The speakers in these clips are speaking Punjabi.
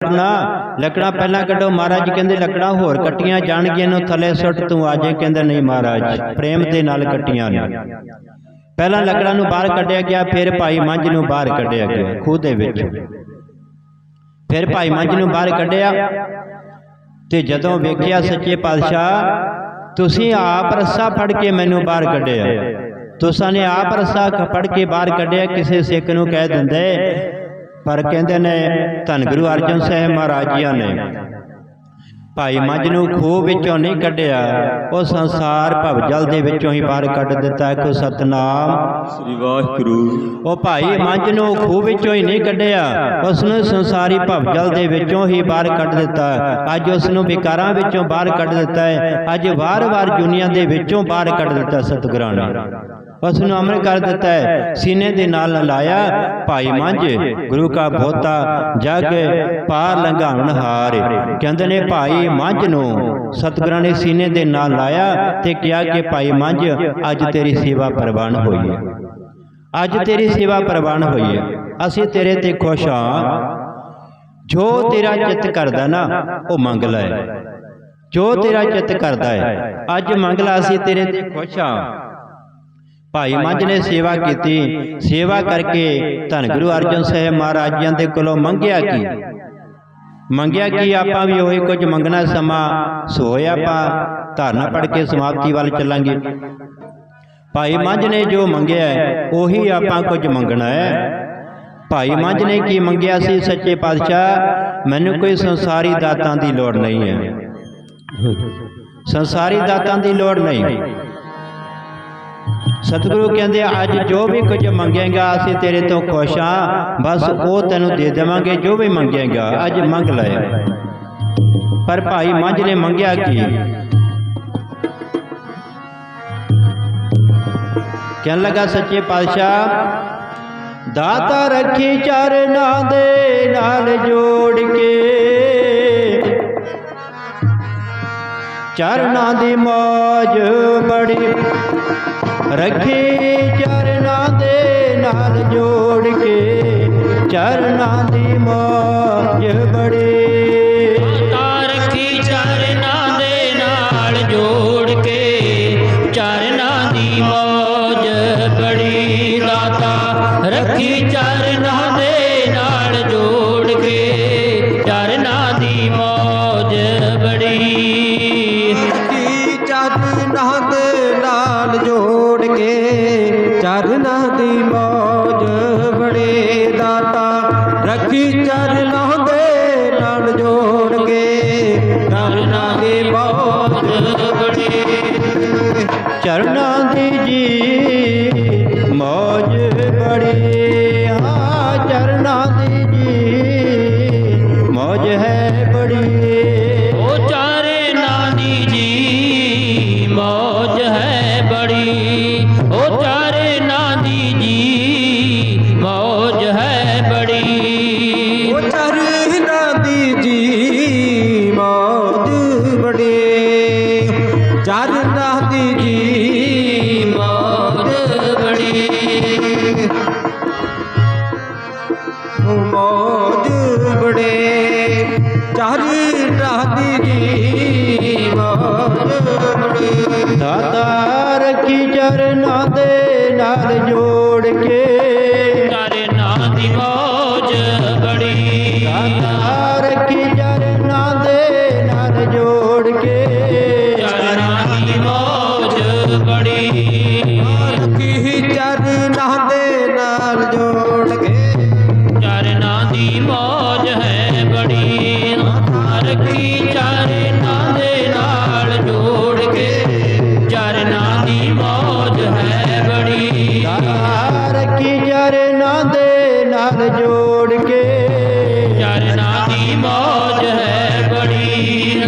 ਕੱਢਣਾ ਲੱਕੜਾਂ ਪਹਿਲਾਂ ਕੱਢੋ, ਮਹਾਰਾਜ ਕਹਿੰਦੇ ਲੱਕੜਾਂ ਹੋਰ ਕੱਟੀਆਂ ਜਾਣਗੀਆਂ ਨੂੰ ਥੱਲੇ ਸੁੱਟ ਤੂੰ ਆ ਕਹਿੰਦੇ ਨਹੀਂ ਮਹਾਰਾਜ, ਪ੍ਰੇਮ ਦੇ ਨਾਲ ਕੱਟੀਆਂ ਨੇ। ਪਹਿਲਾਂ ਲੱਕੜਾਂ ਨੂੰ ਬਾਹਰ ਕੱਢਿਆ ਗਿਆ, ਫਿਰ ਭਾਈ ਮੰਝ ਨੂੰ ਬਾਹਰ ਕੱਢਿਆ ਗਿਆ, ਖੂਹ ਦੇ ਵਿੱਚ। ਫਿਰ ਭਾਈ ਮੰਝ ਨੂੰ ਬਾਹਰ ਕੱਢਿਆ ਤੇ ਜਦੋਂ ਵੇਖਿਆ ਸੱਚੇ ਪਾਤਸ਼ਾਹ, ਤੁਸੀਂ ਆਪ ਰੱਸਾ ਫੜ ਕੇ ਮੈਨੂੰ ਬਾਹਰ ਕੱਢਿਆ। ਤੁਸਾਂ ਨੇ ਆਪ ਰੱਸਾ ਫੜ ਕੇ ਬਾਹਰ ਕੱਢਿਆ, ਕਿਸੇ ਸਿੱਖ ਨੂੰ ਕਹਿ ਦਿੰਦੇ ਪਰ ਕਹਿੰਦੇ ਨੇ ਧੰਨ ਗੁਰੂ ਅਰਜਨ ਸਾਹਿਬ ਮਹਾਰਾਜ ਜੀਆਂ ਨੇ। ਭਾਈ ਮੱਝ ਨੂੰ ਖੂਹ ਵਿੱਚੋਂ ਨਹੀਂ ਕੱਢਿਆ। ਉਹ ਸੰਸਾਰ ਭਵਜਲ ਦੇ ਵਿੱਚੋਂ ਹੀ ਬਾਹਰ ਕੱਢ ਦਿੱਤਾ। ਕੋ ਸਤਨਾਮ। ਸ੍ਰੀ ਵਾਹਿਗੁਰੂ। ਉਹ ਭਾਈ ਮੰਝ ਨੂੰ ਖੂਹ ਵਿੱਚੋਂ ਹੀ ਨਹੀਂ ਕੱਢਿਆ। ਉਸ ਨੂੰ ਸੰਸਾਰੀ ਭਵਜਲ ਦੇ ਵਿੱਚੋਂ ਹੀ ਬਾਹਰ ਕੱਢ ਦਿੱਤਾ। ਅੱਜ ਉਸ ਨੂੰ ਵਿਕਾਰਾਂ ਵਿੱਚੋਂ ਬਾਹਰ ਕੱਢ ਦਿੱਤਾ ਹੈ। ਅੱਜ ਵਾਰ-ਵਾਰ ਦੁਨੀਆ ਦੇ ਵਿੱਚੋਂ ਬਾਹਰ ਕੱਢ ਦਿੱਤਾ ਸਤਿਗੁਰਾਂ ਨੇ। ਉਸ ਨੂੰ ਅਮਰ ਕਰ ਦਿੱਤਾ ਹੈ। ਸੀਨੇ ਦੇ ਨਾਲ ਲਾਇਆ ਭਾਈ ਮੰਝ, ਗੁਰੂ ਕਾ ਬੋਤਾ ਜਗ ਪਾਰ ਲੰਘਾਉਣ ਹਾਰ। ਕਹਿੰਦੇ ਨੇ, ਭਾਈ ਮੰਝ ਨੂੰ ਸਤਿਗੁਰਾਂ ਨੇ ਸੀਨੇ ਦੇ ਨਾਲ ਲਾਇਆ ਤੇ ਕਿਹਾ ਕਿ, ਭਾਈ ਮੰਝ, ਅੱਜ ਤੇਰੀ ਸੇਵਾ ਪ੍ਰਵਾਨ ਹੋਈ ਹੈ। ਅੱਜ ਤੇਰੀ ਸੇਵਾ ਪ੍ਰਵਾਨ ਹੋਈ ਹੈ। ਅਸੀਂ ਤੇਰੇ ਤੇ ਖੁਸ਼ ਹਾਂ। ਜੋ ਤੇਰਾ ਚਿੱਤ ਕਰਦਾ ਨਾ, ਉਹ ਮੰਗ ਲੈ। ਜੋ ਤੇਰਾ ਚਿੱਤ ਕਰਦਾ ਹੈ, ਅੱਜ ਮੰਗ ਲਾ, ਅਸੀਂ ਤੇਰੇ ਤੇ ਖੁਸ਼ ਹਾਂ। ਭਾਈ ਮੰਝ ਨੇ ਸੇਵਾ ਕੀਤੀ ਸੇਵਾ ਕਰਕੇ ਧੰਨ ਗੁਰੂ ਅਰਜਨ ਸਾਹਿਬ ਮਹਾਰਾਜਾਂ ਦੇ ਕੋਲੋਂ ਮੰਗਿਆ ਕੀ? ਮੰਗਿਆ ਕੀ? ਆਪਾਂ ਵੀ ਉਹੀ ਕੁਝ ਮੰਗਣਾ ਸਮਾਂ ਸੋਏ ਆਪਾਂ ਧਾਰਨਾ ਪੜ ਕੇ ਸਮਾਪਤੀ ਵੱਲ ਚੱਲਾਂਗੇ। ਭਾਈ ਮੰਝ ਨੇ ਜੋ ਮੰਗਿਆ ਉਹੀ ਆਪਾਂ ਕੁਝ ਮੰਗਣਾ ਹੈ। ਭਾਈ ਮੰਝ ਨੇ ਕੀ ਮੰਗਿਆ ਸੀ ਸੱਚੇ ਪਾਤਸ਼ਾਹ? ਮੈਨੂੰ ਕੋਈ ਸੰਸਾਰੀ ਦਾਤਾਂ ਦੀ ਲੋੜ ਨਹੀਂ ਹੈ। ਸੰਸਾਰੀ ਦਾਤਾਂ ਦੀ ਲੋੜ ਨਹੀਂ। ਸਤਿਗੁਰੂ ਕਹਿੰਦੇ, ਅੱਜ ਜੋ ਵੀ ਕੁਝ ਮੰਗੇਗਾ, ਅਸੀਂ ਤੇਰੇ ਤੋਂ ਖੁਸ਼ ਹਾਂ। ਬਸ ਉਹ ਤੈਨੂੰ ਦੇ ਦੇਵਾਂਗੇ, ਜੋ ਵੀ ਮੰਗੇਗਾ, ਅੱਜ ਮੰਗ ਲੈ। ਪਰ ਭਾਈ ਮੰਝ ਨੇ ਮੰਗਿਆ ਕੀ? ਕਹਿਣ ਲੱਗਾ, ਸੱਚੇ ਪਾਤਸ਼ਾਹ, ਦਾਤਾ ਰੱਖੀ ਚਰਨਾਂ ਦੇ ਨਾਲ ਜੋੜ ਕੇ, ਚਰਨਾਂ ਦੀ ਮੌਜ ਬੜੀ ਰੱਖੀ ਚਰਨਾਂ ਦੇ ਨਾਲ ਜੋੜ ਕੇ ਚਰਨਾਂ ਦੀ ਮੌਜ ਬੜੇ ਕੇ ਦੀ ਮੌਜ ਬੜੇ ਦਾਤਾ। ਰੱਖੀ ਚਰਨਾਂ ਦੇ ਨਾਲ ਜੋੜ ਕੇ, ਚਰਨਾਂ ਦੀ ਮੌਜ ਬੜੇ। ਚਰਨਾਂ ਦੀ ਜੀ ਮੌਜ ਬੜੀ, ਹਾਂ, ਚਰਨਾਂ ਦੀ ਜੀ ਮੌਜ ਹੈ ਬੜੀ। ਉਹ ਚਾਰੇ ਨਾਂ ਦੀ ਜੀ ਮੌਜ ਹੈ ਬੜੀ। ਨਾਲ ਜੋੜ ਕੇ। ਚਾਰੇ ਨਾਂ ਦੀ ਮੌਜ ਬੜੀ। ਦਾਤਾ ਰੱਖੀ ਚਰਨਾਂ ਦੇ ਨਾਲ ਜੋੜ ਕੇ। ਚਾਰਾਂ ਦੀ ਮੌਜ ਬੜੀ। ਕੀ ਚਰਨਾਂ ਦੇ ਨਾਲ ਜੋੜ ਦੇ ਨਾਲ ਜੋੜ ਕੇ ਚਰਨਾਂ ਦੀ ਮੌਜ ਹੈ ਬੜੀ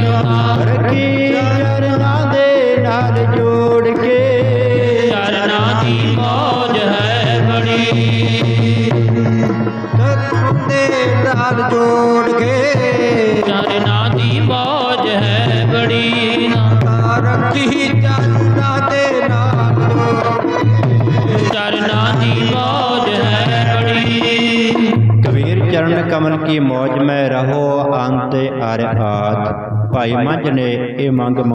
ਰੱਖੀ ਚਰਨਾਂ ਦੇ ਨਾਲ ਜੋੜ ਕੇ ਚਰਨਾਂ ਦੀ ਮੌਜ ਹੈ ਬੜੀ ਚਰਨਾਂ ਦੇ ਨਾਲ ਜੋੜ ਕੇ ਚਰਨਾਂ ਦੀ ਮੌਜ ਹੈ ਬੜੀ ਰੱਖੀ ਚਰਨਾਂ ਦੇ ਨਾਲ ਜੋੜ ਕੇ ਚਰਨਾਂ ਚਰਨ ਕਮਲ ਕੀ ਮौज ਮੈਂ ਰਹੋ ਅੰਤ ਅਰਹਾਤ ਭਾਈ ਮੱਝ ਨੇ ਇਹ ਮੰਗ